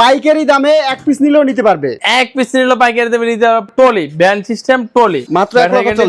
পাইকারি দামে এক পিস নিলেও নিতে পারবে। এক পিস নিলে পাইকারি দেবে নিতে হবে টলি ব্যান্ড সিস্টেম টলি। মাত্র।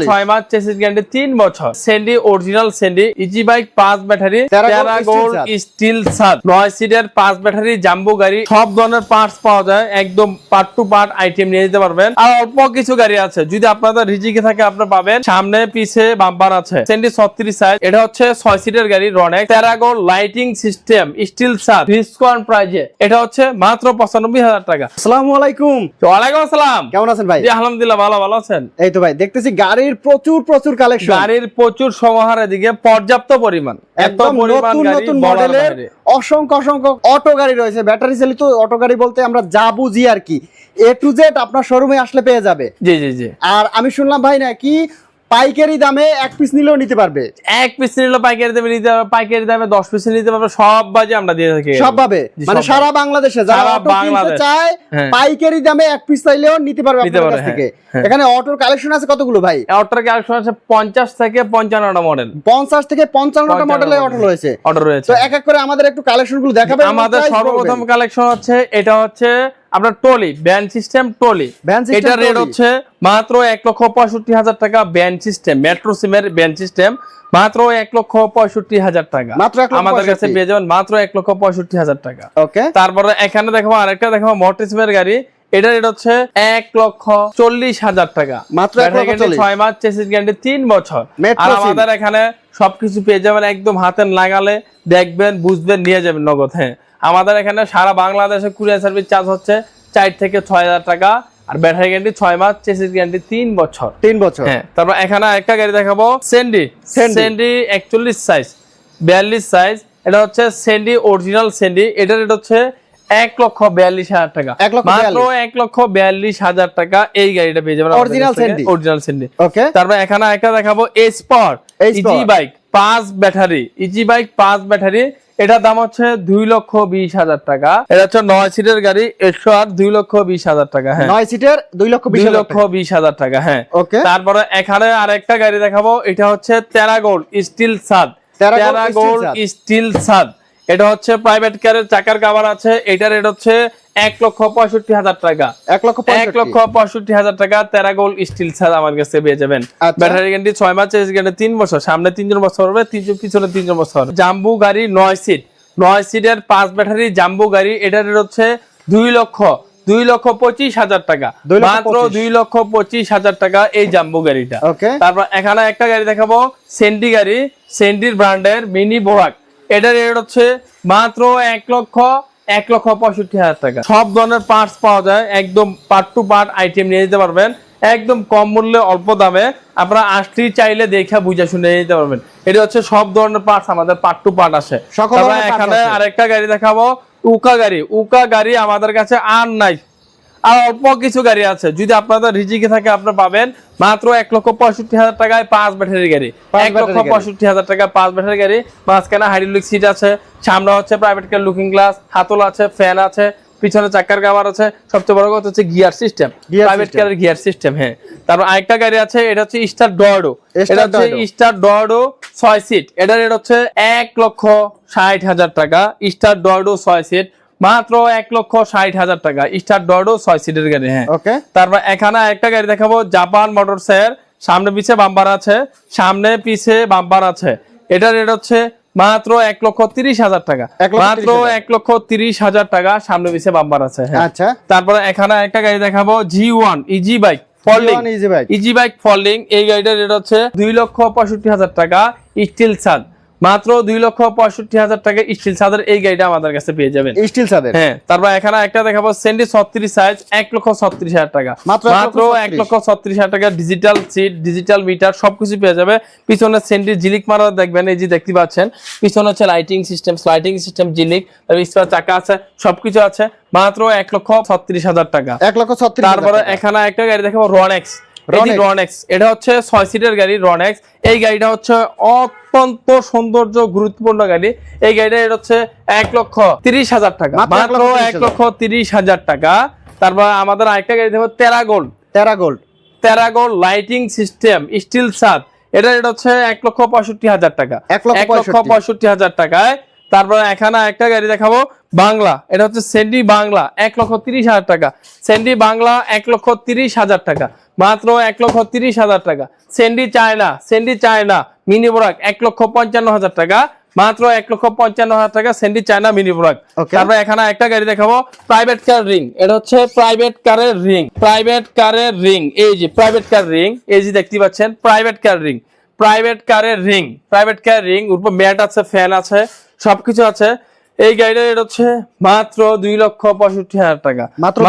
ছয় মাস চেসিস গ্যারান্টি তিন বছর। Sandy original Sandy easy bike পাঁচ ব্যাটারি টেরাগোল্ড steel স্টিল সাত নয় সিটের পাঁচ ব্যাটারি জাম্বো গাড়ি সব ধরনের পার্টস পাওয়া যায়। একদম পার্ট টু পার্ট আইটেম নিয়ে যেতে পারবেন। আর অল্প কিছু গাড়ি আছে। যদি আপনাদের রিজিকে থাকে আপনার পাবেন। সামনে পিছে বাম্পার আছে। সেন্ডি ছত্রিশ সাইজ এটা হচ্ছে ছয় সিটের গাড়ি রনেক টেরাগোল্ড লাইটিং সিস্টেম স্টিল সাত ডিসকাউন্ট প্রাইজে এটা হচ্ছে মাত্র পঁচানব্বই হাজার টাকা। আসসালামু আলাইকুম। ওয়ালাইকুম আসসালাম। কেমন আছেন ভাই? আলহামদুলিল্লাহ ভালো ভালো আছেন। এই তো ভাই দেখতেছি গাড়ির প্রচুর প্রচুর কালেকশন গাড়ির প্রচুর সমাহার এদিকে পর্যাপ্ত পরিমাণ এত পরিমাণ গাড়ি মডেলের অসংখ্য অসংখ্য অটো গাড়ি রয়েছে। ব্যাটারি চালিত অটো গাড়ি বলতে আমরা যা বুঝি আর কি। এ টু জেড আপনার শোরুমে আসলে পেয়ে যাবে। জি জি জি। আর আমি শুনলাম ভাই নাকি পাইকারি দামে এক পিস নিলেও নিতে পারবে। এক পিস নিলে পাইকারি দামে নিতে পারবে পাইকারি দামে দশ পিস নিতে পারবে সব বাজে আমরা দিয়ে থাকি। সব ভাবে মানে সারা বাংলাদেশে যারা বাংলাদেশ। চায় হ্যাঁ। পাইকারি দামে এক পিস চাইলেও নিতে পারবে নিতে পারবে, থেকে। হ্যাঁ, এখানে অটোর কালেকশন আছে কতগুলো ভাই? অটোর কালেকশন আছে পঞ্চাশ থেকে পঞ্চান্নটা মডেল পঞ্চাশ থেকে পঞ্চান্নটা 55 মডেলের অটো রয়েছে। অটো রয়েছে। তো এক এক করে আমাদের একটু কালেকশনগুলো দেখাবেন এবং আমাদের সর্বপ্রথম কালেকশন হচ্ছে এটা হচ্ছে আপনার টলি ব্যান্ড সিস্টেম টলি এটা রেট হচ্ছে মাত্র এক লক্ষ পঁয়ষট্টি হাজার টাকা ব্যান্ড সিস্টেম মেট্রো সিমের ব্যান্ড সিস্টেম মাত্র এক লক্ষ পঁয়ষট্টি হাজার টাকা। মাত্র আমাদের কাছে 65 পেয়ে যাবেন মাত্র এক লক্ষ পঁয়ষট্টি হাজার টাকা। ওকে। তারপরে এখানে দেখাবো আরেকটা দেখাবো মোটরসিমের গাড়ি। এটা রেট হচ্ছে এক লক্ষ চল্লিশ হাজার টাকা। মাত্র। ছয় মাস চেসিস গ্যারান্টি তিন বছর। আর আমাদের এখানে সবকিছু পেয়ে যাবেন একদম হাতে লাগালে দেখবেন বুঝবেন নিয়ে যাবেন নগদ হ্যাঁ। আমাদের এখানে সারা বাংলাদেশে কুরিয়ার সার্ভিস চার্জ হচ্ছে চার থেকে ছয় হাজার টাকা আর ব্যাটারি গ্যারান্টি ছয় মাস চেসিস গ্যারান্টি তিন বছর। তিন বছর। হ্যাঁ তারপর এখানে একটা গাড়ি দেখাবো সেন্ডি সেন্ডি একচল্লিশ সাইজ বিয়াল্লিশ সাইজ এটা হচ্ছে সেন্ডি অরিজিনাল সেন্ডি এটা রেট হচ্ছে এক লক্ষ বিয়াল্লিশ হাজার টাকা। মাত্র এক লক্ষ বিয়াল্লিশ হাজার টাকা এই গাড়িটা পেয়ে যাবেন Original Sandy। Original Sandy okay তারপর এখানে একটা দেখাবো এসপর ইজি বাইক পাঁচ ব্যাটারি। ইজি বাইক পাঁচ ব্যাটারি। এটার দাম হচ্ছে দুই লক্ষ বিশ হাজার টাকা। এটা হচ্ছে নয় সিটের গাড়ি একশো আট দুই লক্ষ বিশ হাজার টাকা হ্যাঁ। নয় সিটের দুই লক্ষ বিশ দুই লক্ষ বিশ হাজার টাকা হ্যাঁ। ওকে। তারপরে এখানে আরেকটা গাড়ি দেখাবো এটা হচ্ছে টেরাগোল্ড স্টিল সাদ। টেরাগোল্ড স্টিল সাদ। এটা হচ্ছে প্রাইভেট কারের চাকার কাভার আছে এটা রেট হচ্ছে এক লক্ষ পঁয়ষট্টি হাজার টাকা। এক লক্ষ এক লক্ষ পঁয়ষট্টি হাজার টাকা তেরাগোল স্টিল ছাদ আমার কাছে পেয়ে যাবেন। আচ্ছা। ব্যাটারি গ্যারান্টি ছয় মাস গ্যারান্টি তিন বছর সামনে তিনজন বছর হবে তিনজন পিছনে তিনজন বছর। জাম্বু গাড়ি নয় সিট নয় সিটের পাঁচ ব্যাটারি জাম্বু গাড়ি এটা রেট হচ্ছে দুই লক্ষ দুই লক্ষ পঁচিশ হাজার টাকা। মাত্র। দুই লক্ষ পঁচিশ হাজার টাকা এই জাম্বু গাড়িটা। তারপর এখানে একটা গাড়ি দেখাবো সেন্ডি গাড়ি সেন্ডির ব্র্যান্ডের মিনি বোরাক এটার রেট হচ্ছে মাত্র এক লক্ষ এক লক্ষ পঁয়ষট্টি হাজার টাকা। সব ধরনের পার্টস পাওয়া যায় একদম পার্ট টু পার্ট আইটেম নিয়ে যেতে পারবেন। একদম কম মূল্যে অল্প দামে। আপনারা আসলেই চাইলে দেখে বুঝে শুনে নিয়ে যেতে পারবেন। এটা হচ্ছে সব ধরনের পার্টস আমাদের পার্ট টু পার্ট আসে এখানে আরেকটা গাড়ি দেখাবো। উকা গাড়ি। উকা গাড়ি আমাদের কাছে আর নাই। আর অল্প কিছু গাড়ি আছে। যদি আপনাদের রিজিকে থাকে আপনারা পাবেন মাত্র এক লক্ষ পঁয়ষট্টি হাজার টাকায় পাঁচ ব্যাটারি গাড়ি। এক লক্ষ পঁয়ষট্টি হাজার টাকা পাঁচ ব্যাটারি গাড়ি। মাঝখানে হাইড্রোলিক সিট আছে সামনে হচ্ছে প্রাইভেট কার লুকিং গ্লাস হাতল আছে ফ্যান আছে পিছনে চাকার কাভার আছে। সবচেয়ে বড় কথা হচ্ছে গিয়ার সিস্টেম প্রাইভেট কারের গিয়ার সিস্টেম হ্যাঁ। তারপর আরেকটা গাড়ি আছে এটা হচ্ছে স্টার ডর্ডো Star এটা হচ্ছে। স্টার ডর্ডো ছয় সিট এটা রেট হচ্ছে এক লক্ষ ষাট হাজার টাকা। স্টার ডর্ডো ছয় সিট মাত্র এক লক্ষ ষাট হাজার টাকা। স্টার ডর্ডো ছয় সিটের গাড়ি হ্যাঁ। ওকে। তারপর এখানে একটা গাড়ি দেখাবো জাপান মোটরসের। সামনে পিছে বাম্পার আছে সামনে পিছে বাম্পার আছে। এটা রেট হচ্ছে মাত্র এক লক্ষ তিরিশ হাজার টাকা। মাত্র এক লক্ষ তিরিশ হাজার টাকা সামনে পিছে বাম্পার আছে হ্যাঁ। আচ্ছা। তারপরে এখানে একটা গাড়ি দেখাবো G one easy bike folding. Easy bike. Easy bike folding এই গাড়িটার রেট হচ্ছে দুই লক্ষ পঁয়ষট্টি হাজার টাকা স্টিল ছাদ মাত্র দুই লক্ষ পঁয়ষট্টি হাজার টাকা স্টিল ছাদের এই গাড়িটা আমাদের কাছে পেয়ে যাবেন। স্টিল সাদের হ্যাঁ তারপর এখানে একটা দেখাবো সেন্ডি ছত্রিশ সাইজ এক লক্ষ ছত্রিশ হাজার টাকা। মাত্র এক লক্ষ ছত্রিশ। হাজার টাকা ডিজিটাল সিট ডিজিটাল মিটার সবকিছু পেয়ে যাবে। পিছনে সেন্ডি জিলিক মারা দেখবেন এই যে দেখতে পাচ্ছেন। পিছনে হচ্ছে লাইটিং সিস্টেম স্লাইটিং সিস্টেম জিলিক তারপর চাকা আছে সবকিছু আছে। মাত্র এক লক্ষ ছত্রিশ হাজার টাকা। এক লক্ষ ছত্রিশ তারপরে এখানে একটা গাড়ি দেখাবো রনেক্স। রনেক্স এটা হচ্ছে ছয় সিটের গাড়ি রনেক্স এই গাড়িটা হচ্ছে অত্যন্ত সৌন্দর্য গুরুত্বপূর্ণ গাড়ি। এই গাড়িটা এটা হচ্ছে এক লক্ষ তিরিশ হাজার টাকা। মাত্র এক লক্ষ তিরিশ হাজার। টাকা। তারপর আমাদের আরেকটা গাড়ি দেখব গোল্ড লাইটিং সিস্টেম স্টিল সাত এটা এটা হচ্ছে এক লক্ষ পঁয়ষট্টি হাজার টাকা। এক লক্ষ পঁয়ষট্টি। পঁয়ষট্টি হাজার টাকায়। তারপরে এখানে একটা গাড়ি দেখাবো বাংলা। এটা হচ্ছে সেন্ডি বাংলা এক লক্ষ তিরিশ হাজার টাকা। সেন্ডি বাংলা এক লক্ষ তিরিশ হাজার টাকা। মাত্র এক লক্ষ তিরিশ হাজার টাকা। Sandy China Sandy China mini বোরাক এক লক্ষ পঞ্চান্ন হাজার টাকা। মাত্র এক লক্ষ পঞ্চান্ন হাজার টাকা সেন্ডি চায়না মিনি বোরাক. তারপরে এখানে একটা গাড়ি দেখাবো প্রাইভেট কার রিং এটা হচ্ছে প্রাইভেট কারের রিং প্রাইভেট কারের রিং এই যে প্রাইভেট কার রিং এই যে দেখতে পাচ্ছেন প্রাইভেট কার রিং প্রাইভেট কারের রিং প্রাইভেট কার রিং উপর ম্যাট আছে ফ্যান আছে সবকিছু আছে। এই গাড়িটা এটা হচ্ছে মাত্র দুই লক্ষ পঁয়ষট্টি হাজার টাকা। মাত্র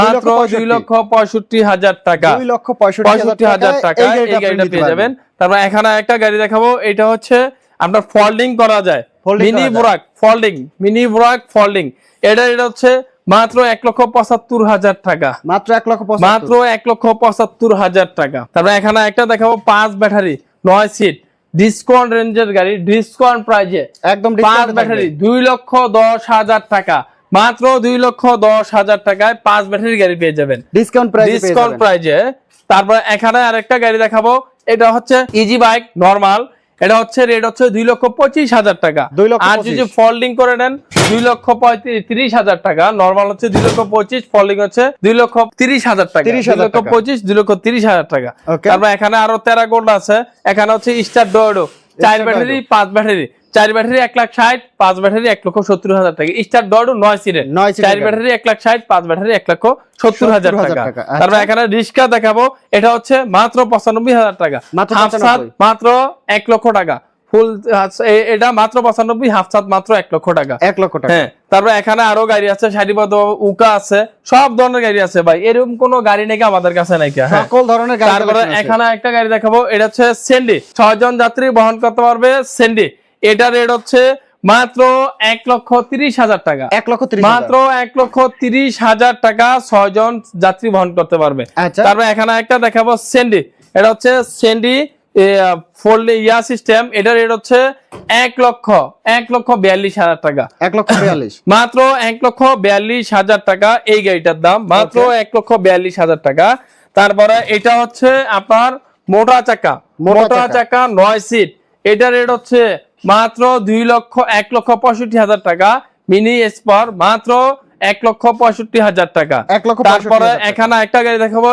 দুই লক্ষ পঁয়ষট্টি। হাজার টাকা। দুই লক্ষ পঁয়ষট্টি হাজার টাকা এই গাড়িটা পেয়ে যাবেন। তারপর এখানে একটা গাড়ি দেখাবো। এটা হচ্ছে আপনার ফোল্ডিং করা যায়। মিনি। বোরাক ফোল্ডিং মিনি বোরাক ফোল্ডিং এটা এটা হচ্ছে মাত্র এক লক্ষ পঁচাত্তর হাজার টাকা। মাত্র এক লক্ষ মাত্র এক লক্ষ পঁচাত্তর হাজার টাকা। তারপর এখানে একটা দেখাবো পাঁচ ব্যাটারি নয় সিট। ডিসকাউন্ট রেঞ্জের গাড়ি ডিসকাউন্ট প্রাইজে একদম পাঁচ ব্যাটারি দুই লক্ষ দশ হাজার টাকা। মাত্র দুই লক্ষ দশ হাজার টাকায় পাঁচ ব্যাটারি গাড়ি পেয়ে যাবেন। ডিসকাউন্ট ডিসকাউন্ট প্রাইজে তারপর এখানে আরেকটা গাড়ি দেখাবো। এটা হচ্ছে ইজি বাইক নরমাল এটা হচ্ছে রেট হচ্ছে দুই লক্ষ পঁচিশ হাজার টাকা। দুই লক্ষ আর যদি ফল্ডিং করে নেন দুই লক্ষ পঁয়ত্রিশ হাজার টাকা। নর্মাল হচ্ছে দুই লক্ষ পঁচিশ ফল্ডিং হচ্ছে দুই লক্ষ তিরিশ হাজার টাকা। 30,000 দুই লক্ষ পঁচিশ দুই লক্ষ তিরিশ হাজার টাকা. তারপর এখানে আরও তেরা গোল্ড আছে। এখানে হচ্ছে স্টার ডোডো চার ব্যাটারি পাঁচ ব্যাটারি। চার ব্যাটারি এক লাখ ষাট পাঁচ ব্যাটারি এক লক্ষ সত্তর হাজার টাকা। স্টার ডট নয় সিটের চার ব্যাটারি এক লাখ ষাট পাঁচ ব্যাটারি এক লক্ষ সত্তর হাজার 70,000 টাকা। তারপর আচ্ছা। এখানে রিক্সা দেখাবো। এটা হচ্ছে মাত্র পঁচানব্বই হাজার টাকা। মাত্র হাফ সাত 95 মাত্র এক লক্ষ টাকা। ফুল এটা মাত্র পঁচানব্বই হাফ মাত্র এক লক্ষ টাকা। এক লক্ষ টাকা। হ্যাঁ তারপর এখানে আরও গাড়ি আছে সারিবদ্ধ উকা আছে সব ধরনের গাড়ি আছে ভাই। এরকম কোনো গাড়ি নাকি আমাদের কাছে নাকি হ্যাঁ? সকল ধরনের গাড়ি তারপরে এখানে একটা গাড়ি দেখাবো এটা হচ্ছে সেন্ডি যাত্রী বহন করতে পারবে সেন্ডি এটা রেট হচ্ছে মাত্র এক লক্ষ তিরিশ হাজার টাকা। এক লক্ষ মাত্র এক লক্ষ তিরিশ হাজার টাকা ছয় জন যাত্রী বহন করতে পারবে। আচ্ছা। তারপরে এখানে একটা দেখাবো সেন্ডি এটা হচ্ছে সেন্ডি ফোল্ড ইয়া সিস্টেম এটা রেট হচ্ছে এক লক্ষ এক লক্ষ বিয়াল্লিশ হাজার টাকা। এক লক্ষ বিয়াল্লিশ। মাত্র এক লক্ষ বিয়াল্লিশ হাজার টাকা এই গাড়িটার দাম মাত্র এক লক্ষ বিয়াল্লিশ হাজার টাকা। তারপরে এটা হচ্ছে আপনার মোটা চাকা মোটা চাকা। নয় সিট এটা রেট হচ্ছে মাত্র দুই লক্ষ এক লক্ষ পঁয়ষট্টি হাজার টাকা মিনি স্পার মাত্র এক লক্ষ পঁয়ষট্টি হাজার টাকা। এক লক্ষ তারপরে এখানে একটা গাড়ি দেখাবো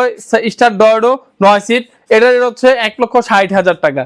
স্টার ডয়ডো নয় সিট এটা হচ্ছে এক লক্ষ ষাট হাজার টাকা।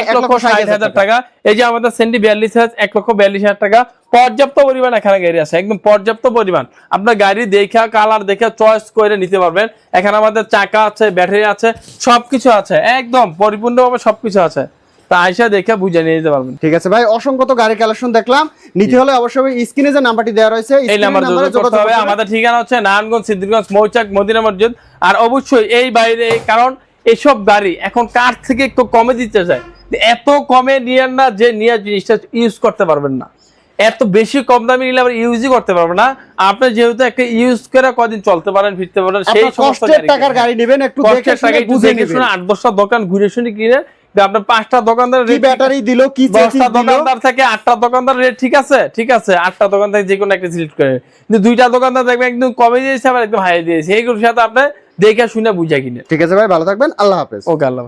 এক লক্ষ ষাট হাজার টাকা। এই যে আমাদের সেন্টি বিয়াল্লিশ হাজার এক লক্ষ বিয়াল্লিশ হাজার টাকা। পর্যাপ্ত পরিমাণ এখানে গাড়ি আছে একদম পর্যাপ্ত পরিমাণ। আপনার গাড়ি দেখা কালার দেখে চয়েস করে নিতে পারবেন। এখানে আমাদের চাকা আছে ব্যাটারি আছে সবকিছু আছে একদম পরিপূর্ণভাবে সবকিছু আছে। তা আইসা দেখে বুঝে নিয়ে যেতে পারবেন। ঠিক আছে ভাই অসংখ্য তো গাড়ি কালেকশন দেখলাম। নিতে হলে অবশ্যই স্ক্রিনে যে নাম্বারটি দেওয়া রয়েছে এই নাম্বারে যোগাযোগ হবে। আমাদের ঠিকানা হচ্ছে নারায়ণগঞ্জ সিদ্ধিরগঞ্জ মৌচাক মদিনা মসজিদ। আর অবশ্যই এই বাইরে কারণ এসব গাড়ি এখন কার থেকে একটু কমে দিতে চায়? এত কমে নিয়েন না যে নিয়ে জিনিসটা ইউজ করতে পারবেন না। এত বেশি কম দামে নিলে আবার ইউজই করতে পারব না। আপনি যেহেতু একটা ইউজ করে কদিন চলতে পারেন ফিরতে পারেন সেই সমস্ত টাকার গাড়ি নেবেন একটু দেখে শুনে আট দশটা দোকান ঘুরে শুনে কিনে আপনার পাঁচটা দোকানদার কি ব্যাটারি দিল কি দশটা দোকানদার থেকে আটটা দোকানদার রেট ঠিক আছে? ঠিক আছে আটটা দোকান থেকে যে কোনো একটা সিলেক্ট করে। কিন্তু দুইটা দোকানদার দেখবেন একদম কমে দিয়েছে আবার একদম হাই দিয়েছে। এইগুলোর সাথে আপনি দেখে শুনে বুঝে কিনে। ঠিক আছে ভাই ভালো থাকবেন আল্লাহ হাফেজ। ওকে আল্লাহ